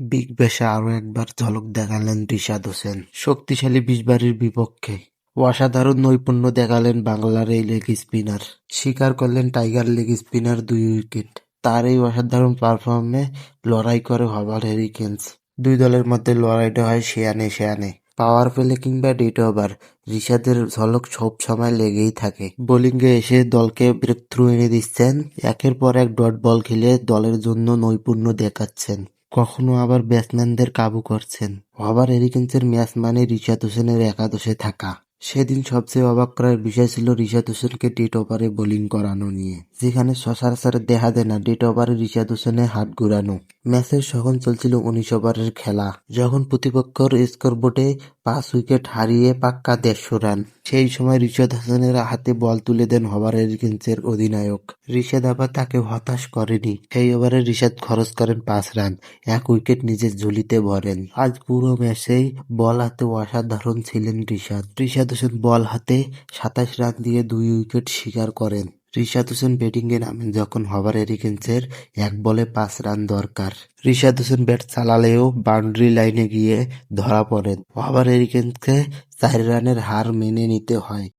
Big ব্যাশে আরও একবার ঝলক দেখালেন রিশাদ হোসেন। শক্তিশালী বিশবাড়ির বিপক্ষে। অসাধারণ নৈপুণ্য দেখালেন বাংলার এই লেগ স্পিনার। স্বীকার করলেন টাইগার লেগ স্পিনার দুই উইকেট। তার এই অসাধারণ পারফর্মে লড়াই করে হবার হেরিকেন্স। দুই দলের মধ্যে লড়াইটা হয় শেয়ানে শেয়ানে পাওয়ার প্লে কিংবা ডেট ওভার, রিশাদের ঝলক সব সময় লেগেই থাকে। বোলিংয়ে এসে দলকে ব্রেক থ্রু এনে দিচ্ছেন। একের পর এক ডট বল খেলে দলের জন্য নৈপুণ্য দেখাচ্ছেন। কখনো আবার ব্যাটসম্যানদের কাবু করছেন। ওভার এরিকেন্সের ম্যাচ মানে রিশাদ হোসেনের একাদশে থাকা। সেদিন সবচেয়ে অবাক করার বিষয় ছিল রিশাদ হোসেনকে ডেট ওভারে বোলিং করানো নিয়ে, যেখানে সচরাচর দেখা দেয় না, ডেট ওভারে রিশাদ হোসেনের হাত ঘুরানো। ম্যাচের সখন চলছিল উনিশ ওভারের খেলা, যখন প্রতিপক্ষর স্কোরবোর্ডে পাঁচ উইকেট হারিয়ে পাক্কা দেড়শো রান। সেই সময় রিশাদ হাসানের হাতে বল তুলে দেন হবার হেরিকেন্সের অধিনায়ক। রিশাদ আবার তাকে হতাশ করেনি। সেই ওভারে রিশাদ খরচ করেন পাঁচ রান, এক উইকেট নিজের ঝুলিতে ভরেন। আজ পুরো ম্যাচেই বল হাতে অসাধারণ ছিলেন রিশাদ। রিশাদ হোসেন বল হাতে সাতাশ রান দিয়ে দুই উইকেট শিকার করেন। রিশাদ হোসেন ব্যাটিংয়ে নামেন যখন হবার এরিকেন্সের এক বলে পাঁচ রান দরকার। রিশাদ হোসেন ব্যাট চালালেও বাউন্ডারি লাইনে গিয়ে ধরা পড়েন। হবার এরিকেন্সকে চার রানের হার মেনে নিতে হয়।